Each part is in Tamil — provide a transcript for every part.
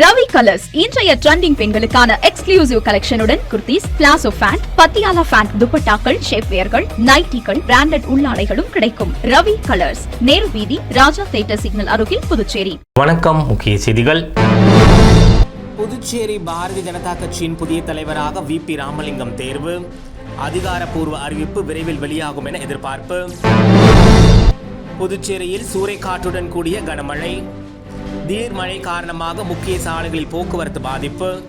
ரவி கலர்ஸ் இன்றைய ட்ரெண்டிங் பெண்களுக்கான exclusive கலெக்ஷனுடன் kurtis palazzo pant Patiala pant துப்பட்டாக்கள் ஷேப்வேர்கள் நைட்டிகள் பிராண்டட் உள்ளாடைகளும் கிடைக்கும். ரவி கலர்ஸ் நேரு வீதி ராஜா தேட்டர் சிக்னல் அருகில் புதுச்சேரி. வணக்கம் முக்கிய செய்திகள். புதுச்சேரி பாரதிய ஜனதா கட்சியின் புதிய தலைவராக வி பி ராமலிங்கம் தேர்வு. அதிகாரப்பூர்வ அறிவிப்பு விரைவில் வெளியாகும் என எதிர்பார்ப்பு. புதுச்சேரியில் சூறைக்காற்றுடன் கூடிய கனமழை. திடீர் மழை காரணமாக முக்கிய சாலைகளில் போக்குவரத்து பாதிப்பு.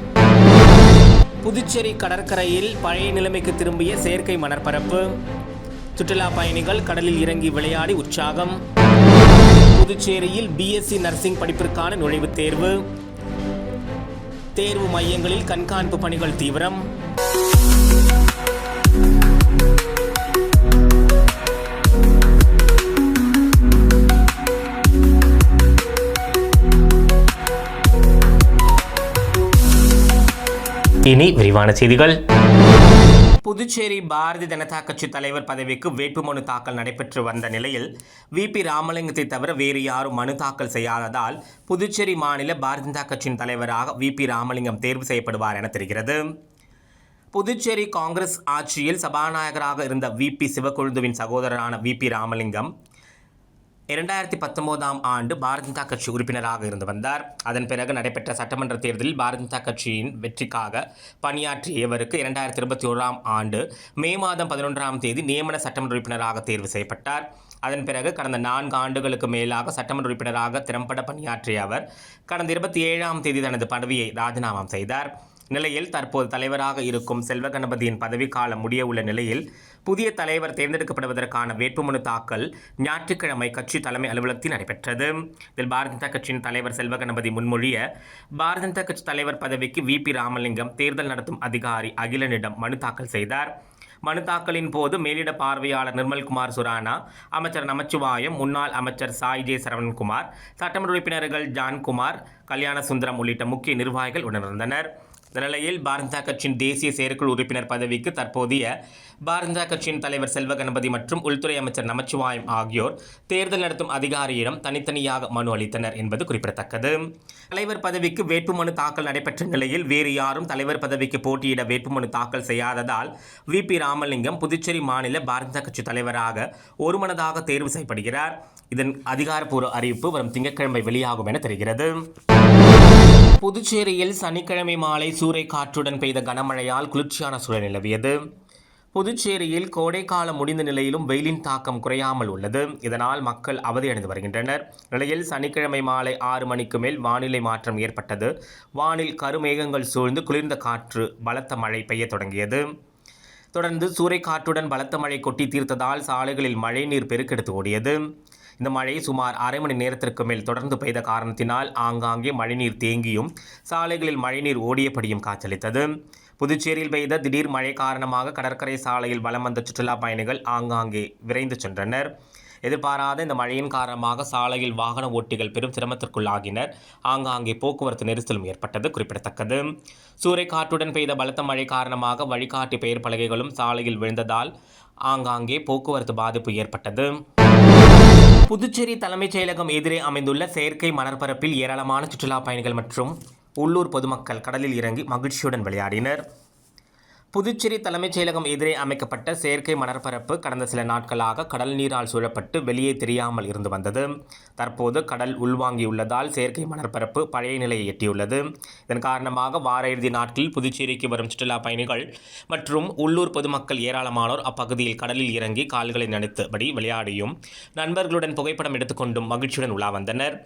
புதுச்சேரி கடற்கரையில் பழைய நிலைமைக்கு திரும்பிய செயற்கை மணற்பரப்பு. சுற்றுலா பயணிகள் கடலில் இறங்கி விளையாடி உற்சாகம். புதுச்சேரியில் பிஎஸ்சி நர்சிங் படிப்பிற்கான நுழைவுத் தேர்வு. தேர்வு மையங்களில் கண்காணிப்பு பணிகள் தீவிரம். இனி விரிவான செய்திகள். புதுச்சேரி பாரதிய ஜனதா கட்சி தலைவர் பதவிக்கு வேட்புமனு தாக்கல் நடைபெற்று வந்த நிலையில் வி. பி. ராமலிங்கத்தை தவிர வேறு யாரும் மனு தாக்கல் செய்யாததால் புதுச்சேரி மாநில பாரதிய ஜனதா கட்சியின் தலைவராக வி. பி. ராமலிங்கம் தேர்வு செய்யப்படுவார் என தெரிகிறது. புதுச்சேரி காங்கிரஸ் ஆட்சியில் சபாநாயகராக இருந்த வி. பி. சிவக்கொழுந்துவின் சகோதரரான வி. பி. ராமலிங்கம் இரண்டாயிரத்தி பத்தொன்பதாம் ஆண்டு பாரதிய ஜனதா கட்சி உறுப்பினராக இருந்து வந்தார். அதன் பிறகு நடைபெற்ற சட்டமன்ற தேர்தலில் பாரதிய ஜனதா கட்சியின் வெற்றிக்காக பணியாற்றிய இவருக்கு இரண்டாயிரத்தி இருபத்தி ஓராம் ஆண்டு மே மாதம் பதினொன்றாம் தேதி நியமன சட்டமன்ற உறுப்பினராக தேர்வு செய்யப்பட்டார். அதன் பிறகு கடந்த நான்கு ஆண்டுகளுக்கு மேலாக சட்டமன்ற உறுப்பினராக திறம்பட பணியாற்றிய அவர் கடந்த இருபத்தி ஏழாம் தேதி தனது பதவியை ராஜினாமா செய்தார். நிலையில் தற்போது தலைவராக இருக்கும் செல்வ கணபதியின் பதவிக்காலம் முடிய உள்ள நிலையில் புதிய தலைவர் தேர்ந்தெடுக்கப்படுவதற்கான வேட்புமனு தாக்கல் ஞாயிற்றுக்கிழமை கட்சி தலைமை அலுவலகத்தில் நடைபெற்றது. இதில் பாரதிய ஜனதா கட்சியின் தலைவர் செல்வ கணபதி முன்மொழிய பாரதிய ஜனதா கட்சி தலைவர் பதவிக்கு வி. பி. ராமலிங்கம் தேர்தல் நடத்தும் அதிகாரி அகிலனிடம் மனு தாக்கல் செய்தார். மனு தாக்கலின் போது மேலிட பார்வையாளர் நிர்மல்குமார் சுரானா அமைச்சர் நமச்சிவாயம் முன்னாள் அமைச்சர் சாய் ஜே. சரவண்குமார் சட்டமன்ற உறுப்பினர்கள் ஜான்குமார் கல்யாண சுந்தரம் உள்ளிட்ட முக்கிய நிர்வாகிகள் உணர்ந்தனர் இந்த நிலையில் பாரதிய கட்சியின் தேசிய செயற்குழு உறுப்பினர் பதவிக்கு தற்போதைய பாரதிய கட்சியின் தலைவர் செல்வ கணபதி மற்றும் உள்துறை அமைச்சர் நமச்சிவாயம் ஆகியோர் தேர்தல் நடத்தும் அதிகாரியிடம் தனித்தனியாக மனு அளித்தனர் என்பது குறிப்பிடத்தக்கது. தலைவர் பதவிக்கு வேட்புமனு தாக்கல் நடைபெற்ற நிலையில் வேறு யாரும் தலைவர் பதவிக்கு போட்டியிட வேட்புமனு தாக்கல் செய்யாததால் வி. பி. ராமலிங்கம் புதுச்சேரி மாநில பாரதிய கட்சி தலைவராக ஒருமனதாக தேர்வு செய்யப்படுகிறார். இதன் அதிகாரப்பூர்வ அறிவிப்பு வரும் திங்கட்கிழமை வெளியாகும் என தெரிகிறது. புதுச்சேரியில் சனிக்கிழமை மாலை சூறைக்காற்றுடன் பெய்த கனமழையால் குளிர்ச்சியான சூழல் நிலவியது. புதுச்சேரியில் கோடைக்காலம் முடிந்த நிலையிலும் வெயிலின் தாக்கம் குறையாமல் உள்ளது. இதனால் மக்கள் அவதியடைந்து வருகின்றனர். நிலையில் சனிக்கிழமை மாலை ஆறு மணிக்கு மேல் வானிலை மாற்றம் ஏற்பட்டது. வானில் கருமேகங்கள் சூழ்ந்து குளிர்ந்த காற்று பலத்த மழை பெய்யத் தொடங்கியது. தொடர்ந்து சூறைக்காற்றுடன் பலத்த மழை கொட்டி தீர்த்ததால் சாலைகளில் மழைநீர் பெருக்கெடுத்து ஓடியது. இந்த மழை சுமார் அரை மணி நேரத்திற்கு மேல் தொடர்ந்து பெய்த காரணத்தினால் ஆங்காங்கே மழைநீர் தேங்கியும் சாலைகளில் மழைநீர் ஓடியபடியும் காய்ச்சலித்தது புதுச்சேரியில் பெய்த திடீர் மழை காரணமாக கடற்கரை சாலையில் வலம் வந்த சுற்றுலா பயணிகள் ஆங்காங்கே விரைந்து சென்றனர். எதிர்பாராத இந்த மழையின் காரணமாக சாலையில் வாகன ஓட்டிகள் பெரும் சிரமத்திற்குள்ளாகினர். ஆங்காங்கே போக்குவரத்து நெரிசலும் ஏற்பட்டது குறிப்பிடத்தக்கது. சூறைக்காற்றுடன் பெய்த பலத்த மழை காரணமாக வழிகாட்டி பெயர் பலகைகளும் சாலையில் விழுந்ததால் ஆங்காங்கே போக்குவரத்து பாதிப்பு ஏற்பட்டது. புதுச்சேரி தலைமைச் செயலகம் எதிரே அமைந்துள்ள செயற்கை மணற்பரப்பில் ஏராளமான சுற்றுலா பயணிகள் மற்றும் உள்ளூர் பொதுமக்கள் கடலில் இறங்கி மகிழ்ச்சியுடன் விளையாடினர். புதுச்சேரி தலைமைச் செயலகம் எதிரே அமைக்கப்பட்ட செயற்கை மணற்பரப்பு கடந்த சில நாட்களாக கடல் நீரால் சூழப்பட்டு வெளியே தெரியாமல் இருந்து வந்தது. தற்போது கடல் உள்வாங்கியுள்ளதால் செயற்கை மணற்பரப்பு பழைய நிலையை எட்டியுள்ளது. இதன் காரணமாக வார இறுதி நாட்களில் புதுச்சேரிக்கு வரும் சுற்றுலா பயணிகள் மற்றும் உள்ளூர் பொதுமக்கள் ஏராளமானோர் அப்பகுதியில் கடலில் இறங்கி கால்களை நனைத்தபடி விளையாடியும் நண்பர்களுடன் புகைப்படம் எடுத்துக்கொண்டும் மகிழ்ச்சியுடன் உலா வந்தனர்.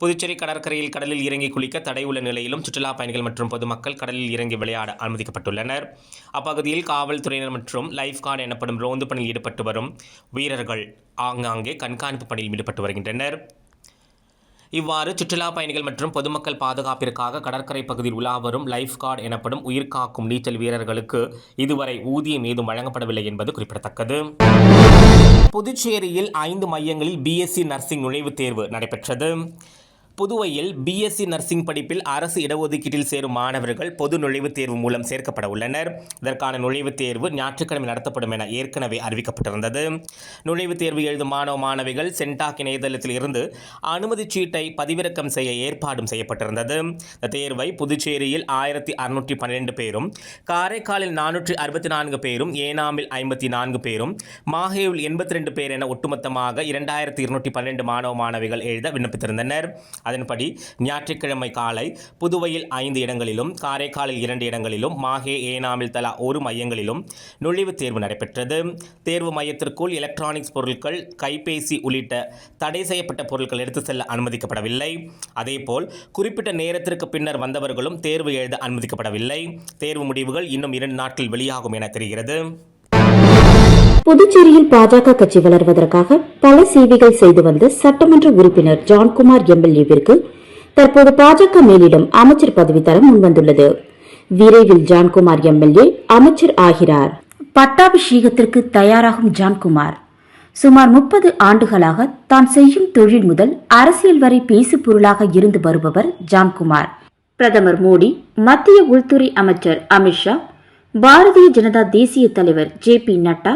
புதுச்சேரி கடற்கரையில் கடலில் இறங்கி குளிக்க தடை உள்ள நிலையிலும் சுற்றுலா பயணிகள் மற்றும் பொதுமக்கள் கடலில் இறங்கி விளையாட அனுமதிக்கப்பட்டுள்ளனர். அப்பகுதியில் காவல்துறையினர் மற்றும் லைஃப் கார்டு எனப்படும் ரோந்து பணியில் ஈடுபட்டு வரும் வீரர்கள் ஆங்காங்கே கண்காணிப்பு பணியில் ஈடுபட்டு வருகின்றனர். இவ்வாறு சுற்றுலா பயணிகள் மற்றும் பொதுமக்கள் பாதுகாப்பிற்காக கடற்கரை பகுதியில் உலா வரும் லைஃப் கார்டு எனப்படும் உயிர்காக்கும் நீச்சல் வீரர்களுக்கு இதுவரை ஊதியம் ஏதும் வழங்கப்படவில்லை என்பது குறிப்பிடத்தக்கது. புதுச்சேரியில் ஐந்து மையங்களில் பிஎஸ்சி நர்சிங் நுழைவுத் தேர்வு நடைபெற்றது. புதுவையில் பிஎஸ்சி நர்சிங் படிப்பில் அரசு இடஒதுக்கீட்டில் சேரும் மாணவர்கள் பொது நுழைவுத் தேர்வு மூலம் சேர்க்கப்பட உள்ளனர். இதற்கான நுழைவுத் தேர்வு ஞாயிற்றுக்கிழமை நடத்தப்படும் என ஏற்கனவே அறிவிக்கப்பட்டிருந்தது. நுழைவுத் தேர்வு எழுதும் மாணவ மாணவிகள் சென்டாக் இணையதளத்தில் இருந்து அனுமதிச் சீட்டை பதிவிறக்கம் செய்ய ஏற்பாடும் செய்யப்பட்டிருந்தது. இந்த தேர்வை புதுச்சேரியில் ஆயிரத்தி அறுநூற்றி பன்னிரெண்டு பேரும் காரைக்காலில் நானூற்றி அறுபத்தி நான்கு பேரும் ஏனாமில் ஐம்பத்தி நான்கு பேரும் மாஹேவில் எண்பத்தி ரெண்டு பேர் என ஒட்டுமொத்தமாக இரண்டாயிரத்தி இருநூற்றி பன்னிரெண்டு மாணவ மாணவிகள் எழுத விண்ணப்பித்திருந்தனர். அதன்படி ஞாயிற்றுக்கிழமை காலை புதுவையில் ஐந்து இடங்களிலும் காரைக்காலில் இரண்டு இடங்களிலும் மாஹே ஏனாமில் தலா ஒரு மையங்களிலும் நுழைவுத் தேர்வு நடைபெற்றது. தேர்வு மையத்திற்குள் எலக்ட்ரானிக்ஸ் பொருட்கள் கைபேசி உள்ளிட்ட தடை செய்யப்பட்ட பொருட்கள் எடுத்து செல்ல அனுமதிக்கப்படவில்லை. அதேபோல் குறிப்பிட்ட நேரத்திற்கு பின்னர் வந்தவர்களும் தேர்வு எழுத அனுமதிக்கப்படவில்லை. தேர்வு முடிவுகள் இன்னும் இரண்டு நாட்கள் வெளியாகும் என தெரிகிறது. புதுச்சேரியில் பாஜக கட்சி வளர்வதற்காக பல சேவைகள் செய்து வந்த சட்டமன்ற உறுப்பினர் ஜான்குமார் எம்எல்ஏவிற்கு தற்போது பாஜக மேலிடம் அமைச்சர் பதவி தர முன்வந்துள்ளது. விரைவில் ஜான்குமார் எம்எல்ஏ அமைச்சர் ஆகிறார். பட்டாபிஷேகத்திற்கு தயாராகும் ஜான்குமார். சுமார் முப்பது ஆண்டுகளாக தான் செய்யும் தொழில் முதல் அரசியல் வரை பேசு பொருளாக இருந்து வருபவர் ஜான்குமார். பிரதமர் மோடி மத்திய உள்துறை அமைச்சர் அமித்ஷா பாரதிய ஜனதா தேசிய தலைவர் ஜே பி நட்டா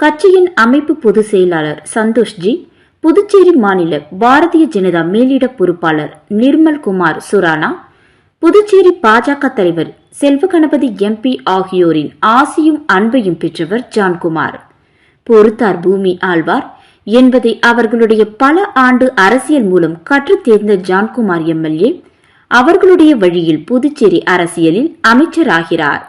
கட்சியின் அமைப்பு பொதுச் செயலாளர் சந்தோஷ்ஜி புதுச்சேரி மாநில பாரதிய ஜனதா மேலிட பொறுப்பாளர் நிர்மல் குமார் சுரானா புதுச்சேரி பாஜக தலைவர் செல்வகணபதி எம்பி ஆகியோரின் ஆசியும் அன்பையும் பெற்றவர் ஜான்குமார். பொறுத்தார் பூமி ஆழ்வார் என்பதை அவர்களுடைய பல ஆண்டு அரசியல் மூலம் கற்றுத் தேர்ந்த ஜான்குமார் எம்எல்ஏ அவர்களுடைய வழியில் புதுச்சேரி அரசியலில் அமைச்சராகிறார்.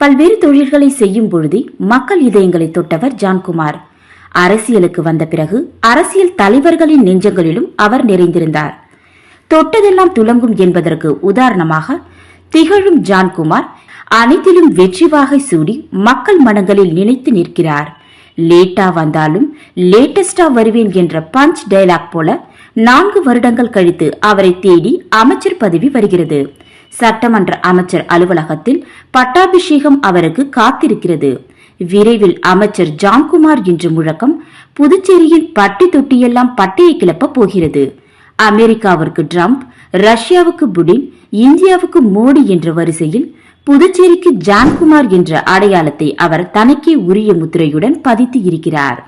பல்வேறு தொழில்களை செய்யும் பொழுதே மக்கள் இதயங்களை தொட்டவர் ஜான்குமார். அரசியலுக்கு வந்த பிறகு அரசியல் தலைவர்களின் நெஞ்சங்களிலும் அவர் நிறைந்திருந்தார். தொட்டதெல்லாம் துலங்கும் என்பதற்கு உதாரணமாக திகழும் ஜான்குமார் அனைத்திலும் வெற்றி வாகை சூடி மக்கள் மனங்களில் நினைத்து நிற்கிறார். லேட்டா வந்தாலும் லேட்டஸ்டா வருவேன் என்ற பஞ்ச் டயலாக் போல நான்கு வருடங்கள் கழித்து அவரை தேடி அமைச்சர் பதவி வருகிறது. சட்டமன்ற அமைச்சர் அலுவலகத்தில் பட்டாபிஷேகம் அவருக்கு காத்திருக்கிறது. விரைவில் அமைச்சர் ஜான்குமார் என்ற முழக்கம் புதுச்சேரியின் பட்டி தொட்டியெல்லாம் பட்டியை கிளப்ப போகிறது. அமெரிக்காவிற்கு ட்ரம்ப் ரஷ்யாவுக்கு புடின் இந்தியாவுக்கு மோடி என்ற வரிசையில் புதுச்சேரிக்கு ஜான்குமார் என்ற அடையாளத்தை அவர் தனக்கே உரிய முத்திரையுடன் பதித்து இருக்கிறார்.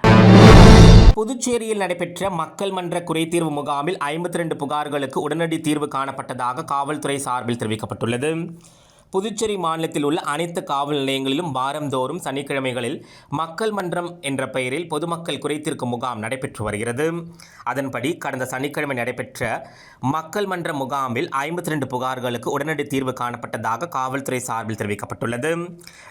புதுச்சேரியில் நடைபெற்ற மக்கள் மன்ற குறைதீர்வு முகாமில் ஐம்பத்தி ரெண்டு புகார்களுக்கு உடனடி தீர்வு காணப்பட்டதாக காவல்துறை சார்பில் தெரிவிக்கப்பட்டுள்ளது. புதுச்சேரி மாநிலத்தில் உள்ள அனைத்து காவல் நிலையங்களிலும் வாரந்தோறும் சனிக்கிழமைகளில் மக்கள் மன்றம் என்ற பெயரில் பொதுமக்கள் குறைத்திருக்கும் முகாம் நடைபெற்று வருகிறது. அதன்படி கடந்த சனிக்கிழமை நடைபெற்ற மக்கள் மன்ற முகாமில் ஐம்பத்தி ரெண்டு புகார்களுக்கு உடனடி தீர்வு காணப்பட்டதாக காவல்துறை சார்பில் தெரிவிக்கப்பட்டுள்ளது.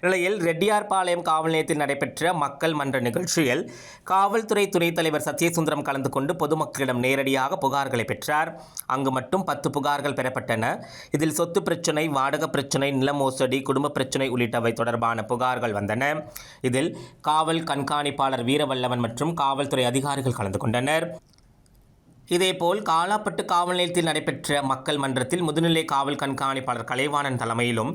நிலையில் ரெட்டியார்பாளையம் காவல் நிலையத்தில் நடைபெற்ற மக்கள் மன்ற நிகழ்ச்சியில் காவல்துறை துணைத் தலைவர் சத்யசுந்தரம் கலந்து கொண்டு பொதுமக்களிடம் நேரடியாக புகார்களை பெற்றார். அங்கு மட்டும் பத்து புகார்கள் பெறப்பட்டன. இதில் சொத்து பிரச்சினை வாடகை பிரச்சினை நில மோசடி குடும்ப பிரச்சினை உள்ளிட்டவை தொடர்பான புகார்கள் வந்தன. இதில் காவல் கண்காணிப்பாளர் வீரவல்லவன் மற்றும் காவல்துறை அதிகாரிகள் கலந்து கொண்டனர். இதேபோல் காலாப்பட்டு காவல் நிலையத்தில் நடைபெற்ற மக்கள் மன்றத்தில் முதுநிலை காவல் கண்காணிப்பாளர் கலைவாணன் தலைமையிலும்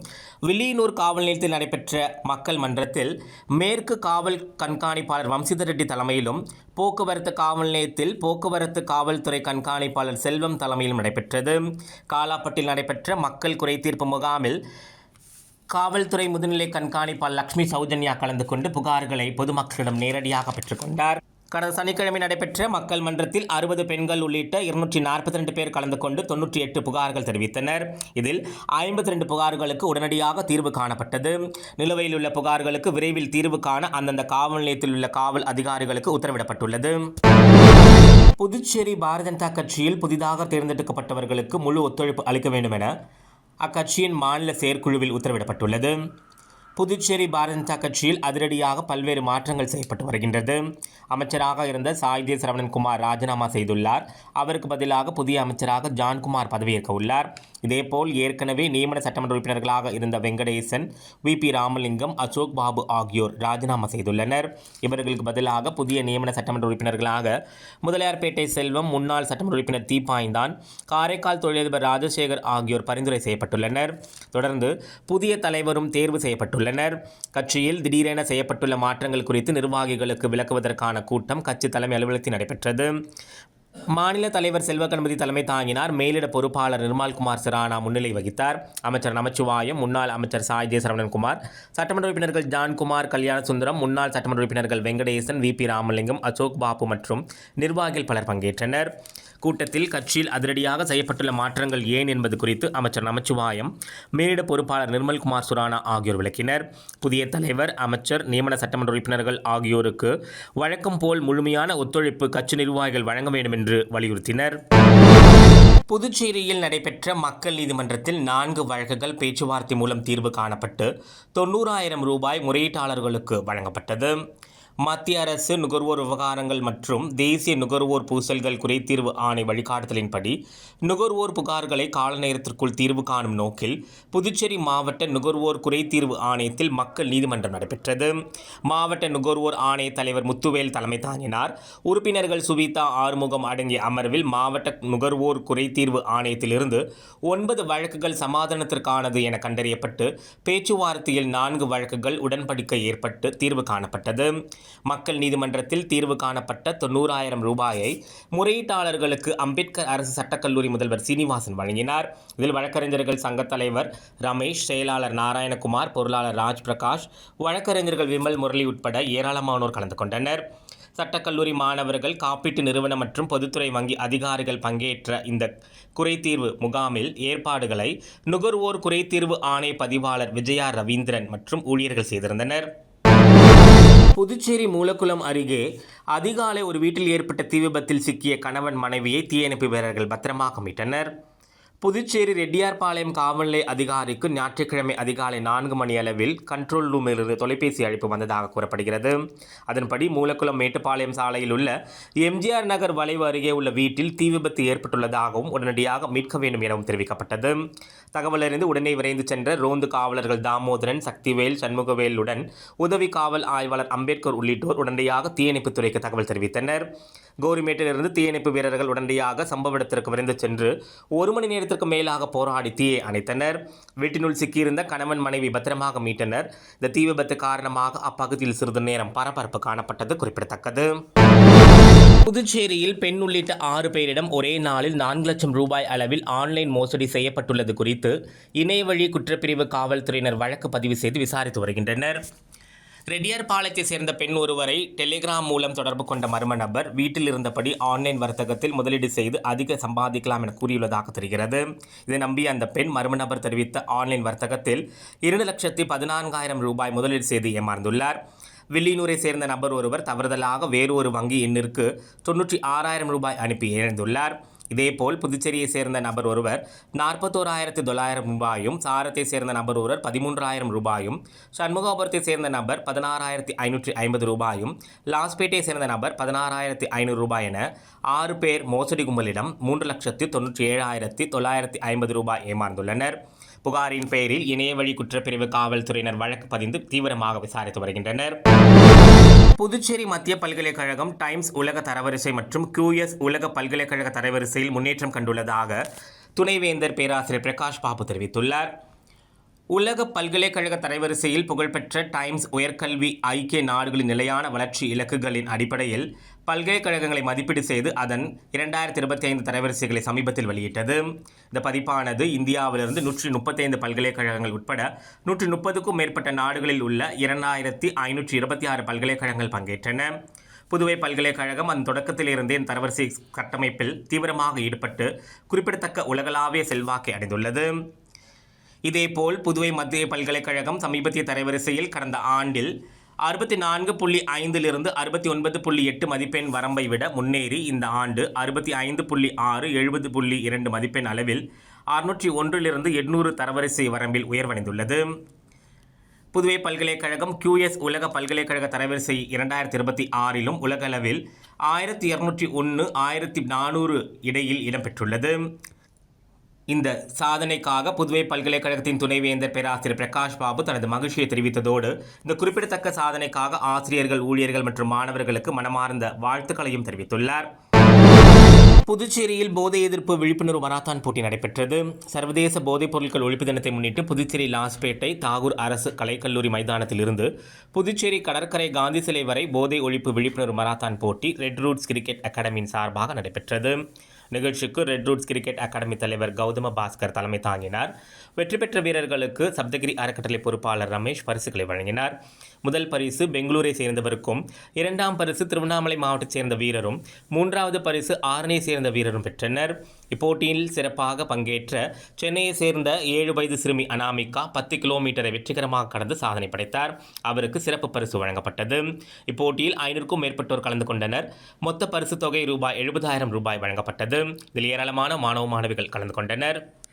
வில்லியனூர் காவல் நிலையத்தில் நடைபெற்ற மக்கள் மன்றத்தில் மேற்கு காவல் கண்காணிப்பாளர் வம்சிதர் ரெட்டி தலைமையிலும் போக்குவரத்து காவல் நிலையத்தில் போக்குவரத்து காவல்துறை கண்காணிப்பாளர் செல்வம் தலைமையிலும் நடைபெற்றது. காலாப்பட்டில் நடைபெற்ற மக்கள் குறை தீர்ப்பு முகாமில் காவல்துறை முதுநிலை கண்காணிப்பாளர் லக்ஷ்மி சௌஜன்யா கலந்து கொண்டு புகார்களை பொதுமக்களிடம் நேரடியாக பெற்றுக்கொண்டார் கடந்த சனிக்கிழமை நடைபெற்ற மக்கள் மன்றத்தில் அறுபது பெண்கள் உள்ளிட்ட இருநூற்றி நாற்பத்தி ரெண்டு பேர் கலந்து கொண்டு தொன்னூற்றி எட்டு புகார்கள் தெரிவித்தனர். இதில் ஐம்பத்தி ரெண்டு புகார்களுக்கு உடனடியாக தீர்வு காணப்பட்டது. நிலுவையில் உள்ள புகார்களுக்கு விரைவில் தீர்வு காண அந்தந்த காவல் நிலையத்தில் உள்ள காவல் அதிகாரிகளுக்கு உத்தரவிடப்பட்டுள்ளது. புதுச்சேரி பாரதிய ஜனதா கட்சியில் புதிதாக தேர்ந்தெடுக்கப்பட்டவர்களுக்கு முழு ஒத்துழைப்பு அளிக்க வேண்டும் என அக்கட்சியின் மாநில செயற்குழுவில் உத்தரவிடப்பட்டுள்ளது. புதுச்சேரி பாரதிய கட்சியில் அதிரடியாக பல்வேறு மாற்றங்கள் செய்யப்பட்டு வருகின்றது. அமைச்சராக இருந்த சாய்தே சரவணன்குமார் ராஜினாமா செய்துள்ளார். அவருக்கு பதிலாக புதிய அமைச்சராக ஜான்குமார் பதவியேற்க உள்ளார். இதேபோல் ஏற்கனவே நியமன சட்டமன்ற உறுப்பினர்களாக இருந்த வெங்கடேசன் வி. பி. ராமலிங்கம் அசோக் பாபு ஆகியோர் ராஜினாமா செய்துள்ளனர். இவர்களுக்கு பதிலாக புதிய நியமன சட்டமன்ற உறுப்பினர்களாக முதலியார்பேட்டை செல்வம் முன்னாள் சட்டமன்ற உறுப்பினர் தீபாய்ந்தான் காரைக்கால் தொழிலதிபர் ராஜசேகர் ஆகியோர் பரிந்துரை செய்யப்பட்டுள்ளனர். தொடர்ந்து புதிய தலைவரும் தேர்வு உள்ளனர். கட்சியில் திடீரென செய்யப்பட்டுள்ள மாற்றங்கள் குறித்து நிர்வாகிகளுக்கு விளக்குவதற்கான கூட்டம் கட்சி தலைமை அலுவலகத்தில் நடைபெற்றது. மாநில தலைவர் செல்வ கணபதி தலைமை தாங்கினார். மேலிட பொறுப்பாளர் நிர்மல்குமார் சிரானா முன்னிலை வகித்தார். அமைச்சர் நமச்சிவாயம் முன்னாள் அமைச்சர் சாய் ஜே சரவணன்குமார் சட்டமன்ற உறுப்பினர்கள் ஜான்குமார் கல்யாண சுந்தரம் முன்னாள் சட்டமன்ற உறுப்பினர்கள் வெங்கடேசன் வி பி ராமலிங்கம் அசோக் பாபு மற்றும் நிர்வாகிகள் பலர் பங்கேற்றனர். கூட்டத்தில் கட்சியில் அதிரடியாக செய்யப்பட்டுள்ள மாற்றங்கள் ஏன் என்பது குறித்து அமைச்சர் நமச்சிவாயம் மேலிட பொறுப்பாளர் நிர்மல்குமார் சுரானா ஆகியோர் விளக்கினர். புதிய தலைவர் அமைச்சர் நியமன சட்டமன்ற உறுப்பினர்கள் ஆகியோருக்கு வழக்கம் போல் முழுமையான ஒத்துழைப்பு கட்சி நிர்வாகிகள் வழங்க வேண்டும் என்று வலியுறுத்தினர். புதுச்சேரியில் நடைபெற்ற மக்கள் நீதிமன்றத்தில் நான்கு வழக்குகள் பேச்சுவார்த்தை மூலம் தீர்வு காணப்பட்டு தொண்ணூறாயிரம் ரூபாய் முறையீட்டாளர்களுக்கு வழங்கப்பட்டது. மத்திய அரசு நுகர்வோர் விவகாரங்கள் மற்றும் தேசிய நுகர்வோர் பூசல்கள் குறைதீர்வு ஆணை வழிகாட்டுதலின்படி நுகர்வோர் புகார்களை கால நேரத்திற்குள் தீர்வு காணும் நோக்கில் புதுச்சேரி மாவட்ட நுகர்வோர் குறைதீர்வு ஆணையத்தில் மக்கள் நீதிமன்றம் நடைபெற்றது. மாவட்ட நுகர்வோர் ஆணைய தலைவர் முத்துவேல் தலைமை தாங்கினார். உறுப்பினர்கள் சுவிதா ஆறுமுகம் அடங்கிய அமர்வில் மாவட்ட நுகர்வோர் குறைதீர்வு ஆணையத்திலிருந்து ஒன்பது வழக்குகள் சமாதானத்திற்கானது என கண்டறியப்பட்டு பேச்சுவார்த்தையில் நான்கு வழக்குகள் உடன்படிக்கை ஏற்பட்டு தீர்வு காணப்பட்டது. மக்கள் நீதிமன்றத்தில் தீர்வு காணப்பட்ட தொண்ணூறாயிரம் ரூபாயை முறையீட்டாளர்களுக்கு அம்பேத்கர் அரசு சட்டக்கல்லூரி முதல்வர் சீனிவாசன் வழங்கினார். இதில் வழக்கறிஞர்கள் சங்கத் தலைவர் ரமேஷ் செயலாளர் நாராயணகுமார் பொருளாளர் ராஜ் பிரகாஷ் வழக்கறிஞர்கள் விமல் முரளி உட்பட ஏராளமானோர் கலந்து கொண்டனர். சட்டக்கல்லூரி மாணவர்கள் காப்பீட்டு நிறுவனம் மற்றும் பொதுத்துறை வங்கி அதிகாரிகள் பங்கேற்ற இந்த குறைதீர்வு முகாமில் ஏற்பாடுகளை நுகர்வோர் குறைதீர்வு ஆணைய பதிவாளர் விஜயா ரவீந்திரன் மற்றும் ஊழியர்கள் செய்திருந்தனர். புதுச்சேரி மூலக்குளம் அருகே அதிகாலை ஒரு வீட்டில் ஏற்பட்ட தீ விபத்தில் சிக்கிய கணவன் மனைவியை தீயணைப்பு வீரர்கள் பத்திரமாக மீட்டனர். புதுச்சேரி ரெட்டியார்பாளையம் காவல் நிலைய அதிகாரிக்கு ஞாயிற்றுக்கிழமை அதிகாலை நான்கு மணி அளவில் கண்ட்ரோல் ரூமிலிருந்து தொலைபேசி அழைப்பு வந்ததாக கூறப்படுகிறது. அதன்படி மூலக்குளம் மேட்டுப்பாளையம் சாலையில் உள்ள எம்ஜிஆர் நகர் வளைவு அருகே உள்ள வீட்டில் தீ விபத்து ஏற்பட்டுள்ளதாகவும் உடனடியாக மீட்க வேண்டும் எனவும் தெரிவிக்கப்பட்டது. தகவல் அறிந்து உடனே விரைந்து சென்ற ரோந்து காவலர்கள் தாமோதரன் சக்திவேல் சண்முகவேலுடன் உதவி காவல் ஆய்வாளர் அம்பேத்கர் உள்ளிட்டோர் உடனடியாக தீயணைப்புத் துறைக்கு தகவல் தெரிவித்தனர். கோரிமேட்டிலிருந்து தீயணைப்பு வீரர்கள் உடனடியாக சம்பவ இடத்திற்கு விரைந்து சென்று ஒரு மணி நேரம் நேரத்திற்கு மேலாக போராடி தீயை அணைத்தனர். வீட்டினுள் சிக்கியிருந்த கணவன் மனைவி பத்திரமாக மீட்டனர். இந்த தீ விபத்து காரணமாக அப்பகுதியில் சிறிது நேரம் பரபரப்பு காணப்பட்டது குறிப்பிடத்தக்கது. புதுச்சேரியில் பெண் உள்ளிட்ட ஆறு பேரிடம் ஒரே நாளில் நான்கு லட்சம் ரூபாய் அளவில் ஆன்லைன் மோசடி செய்யப்பட்டுள்ளது குறித்து இணையவழி குற்றப்பிரிவு காவல்துறையினர் வழக்கு பதிவு செய்து விசாரித்து வருகின்றனர். ரெட்டியார்பாளையத்தை சேர்ந்த பெண் ஒருவரை டெலிகிராம் மூலம் தொடர்பு கொண்ட மர்ம நபர் வீட்டில் இருந்தபடி ஆன்லைன் வர்த்தகத்தில் முதலீடு செய்து அதிக சம்பாதிக்கலாம் என கூறியுள்ளதாக தெரிகிறது. இதை நம்பிய அந்த பெண் மர்ம நபர் தெரிவித்த ஆன்லைன் வர்த்தகத்தில் இரண்டு லட்சத்தி பதினான்காயிரம் ரூபாய் முதலீடு செய்து ஏமாந்துள்ளார். வில்லியனூரை சேர்ந்த நபர் ஒருவர் தவறுதலாக வேறு ஒரு வங்கி எண்ணிற்கு தொன்னூற்றி ஆறாயிரம் ரூபாய் அனுப்பி இழந்துள்ளார் இதேபோல் புதுச்சேரியை சேர்ந்த நபர் ஒருவர் நாற்பத்தோராயிரத்து தொள்ளாயிரம் ரூபாயும் சாரத்தை சேர்ந்த நபர் ஒருவர் பதிமூன்றாயிரம் ரூபாயும் சண்முகாபுரத்தை சேர்ந்த நபர் பதினாறாயிரத்தி ஐநூற்றி ஐம்பது ரூபாயும் லாஸ்பேட்டை சேர்ந்த நபர் பதினாறாயிரத்தி ஐநூறு ரூபாய் என ஆறு பேர் மோசடி கும்பலிடம் மூன்று லட்சத்து தொன்னூற்றி ஏழாயிரத்தி தொள்ளாயிரத்தி ஐம்பது ரூபாய் ஏமாந்துள்ளனர். புகாரின் பெயரில் இணையவழி குற்றப்பிரிவு காவல்துறையினர் வழக்கு பதிந்து தீவிரமாக விசாரித்து வருகின்றனர். புதுச்சேரி மத்திய பல்கலைக்கழகம் டைம்ஸ் உலக தரவரிசை மற்றும் கியூஎஸ் உலக பல்கலைக்கழக தரவரிசையில் முன்னேற்றம் கண்டுள்ளதாக துணைவேந்தர் பேராசிரியர் பிரகாஷ் பாபு தெரிவித்துள்ளார். உலக பல்கலைக்கழக தரவரிசையில் புகழ்பெற்ற டைம்ஸ் உயர்கல்வி ஐக்கிய நாடுகளின் நிலையான வளர்ச்சி இலக்குகளின் அடிப்படையில் பல்கலைக்கழகங்களை மதிப்பீடு செய்து அதன் இரண்டாயிரத்தி இருபத்தி ஐந்து தரவரிசைகளை சமீபத்தில் வெளியிட்டது. இந்த பதிப்பானது இந்தியாவிலிருந்து நூற்றி முப்பத்தைந்து பல்கலைக்கழகங்கள் உட்பட நூற்றி முப்பதுக்கும் மேற்பட்ட நாடுகளில் உள்ள இரண்டாயிரத்தி ஐநூற்றி இருபத்தி ஆறு பல்கலைக்கழகங்கள் பங்கேற்றன. புதுவை பல்கலைக்கழகம் அதன் தொடக்கத்திலிருந்தே இந்த தரவரிசை கட்டமைப்பில் தீவிரமாக ஈடுபட்டு குறிப்பிடத்தக்க உலகளாவிய செல்வாக்கை அடைந்துள்ளது. இதேபோல் புதுவை மத்திய பல்கலைக்கழகம் சமீபத்திய தரவரிசையில் கடந்த ஆண்டில் அறுபத்தி நான்கு புள்ளி ஐந்திலிருந்து அறுபத்தி ஒன்பது புள்ளி எட்டு மதிப்பெண் வரம்பை விட முன்னேறி இந்த ஆண்டு அறுபத்தி ஐந்து புள்ளி ஆறு எழுபது புள்ளி இரண்டு மதிப்பெண் அளவில் அறுநூற்றி ஒன்றிலிருந்து எட்நூறு தரவரிசை வரம்பில் உயர்வடைந்துள்ளது. புதுவை பல்கலைக்கழகம் கியூஎஸ் உலக பல்கலைக்கழக தரவரிசை இரண்டாயிரத்தி இருபத்தி ஆறிலும் உலகளவில் ஆயிரத்தி இரநூற்றி ஒன்று ஆயிரத்தி நானூறு இடையில் இடம்பெற்றுள்ளது. இந்த சாதனைக்காக புதுவை பல்கலைக்கழகத்தின் துணைவேந்தர் பேராசிரியர் பிரகாஷ் பாபு தனது மகிழ்ச்சியை தெரிவித்ததோடு இந்த குறிப்பிடத்தக்க சாதனைக்காக ஆசிரியர்கள் ஊழியர்கள் மற்றும் மாணவர்களுக்கு மனமார்ந்த வாழ்த்துக்களையும் தெரிவித்துள்ளார். புதுச்சேரியில் போதை எதிர்ப்பு விழிப்புணர்வு மராத்தான் போட்டி நடைபெற்றது. சர்வதேச போதைப் பொருட்கள் ஒழிப்பு தினத்தை முன்னிட்டு புதுச்சேரி லாஸ்பேட்டை தாகூர் அரசு கலைக்கல்லூரி மைதானத்திலிருந்து புதுச்சேரி கடற்கரை காந்தி சிலை வரை போதை ஒழிப்பு விழிப்புணர்வு மராத்தான் போட்டி ரெட் ரூட்ஸ் கிரிக்கெட் அகாடமியின் சார்பாக நடைபெற்றது. நிகழ்ச்சிக்கு ரெட் ரூட்ஸ் கிரிக்கெட் அகாடமி தலைவர் கௌதம பாஸ்கர் தலைமை தாங்கினார். வெற்றி பெற்ற வீரர்களுக்கு சப்தகிரி அறக்கட்டளை பொறுப்பாளர் ரமேஷ் பரிசுகளை வழங்கினார். முதல் பரிசு பெங்களூரை சேர்ந்தவருக்கும் இரண்டாம் பரிசு திருவண்ணாமலை மாவட்டத்தை சேர்ந்த வீரரும் மூன்றாவது பரிசு ஆரணியை சேர்ந்த வீரரும் பெற்றனர். இப்போட்டியில் சிறப்பாக பங்கேற்ற சென்னையை சேர்ந்த ஏழு வயது சிறுமி அனாமிகா பத்து கிலோமீட்டரை வெற்றிகரமாக கடந்து சாதனை படைத்தார். அவருக்கு சிறப்பு பரிசு வழங்கப்பட்டது. இப்போட்டியில் ஐநூறுக்கும் மேற்பட்டோர் கலந்து கொண்டனர். மொத்த பரிசு தொகை ரூபாய் எழுபதாயிரம் ரூபாய் வழங்கப்பட்டது. இதில் ஏராளமான மாணவ மாணவிகள் கலந்து கொண்டனர்.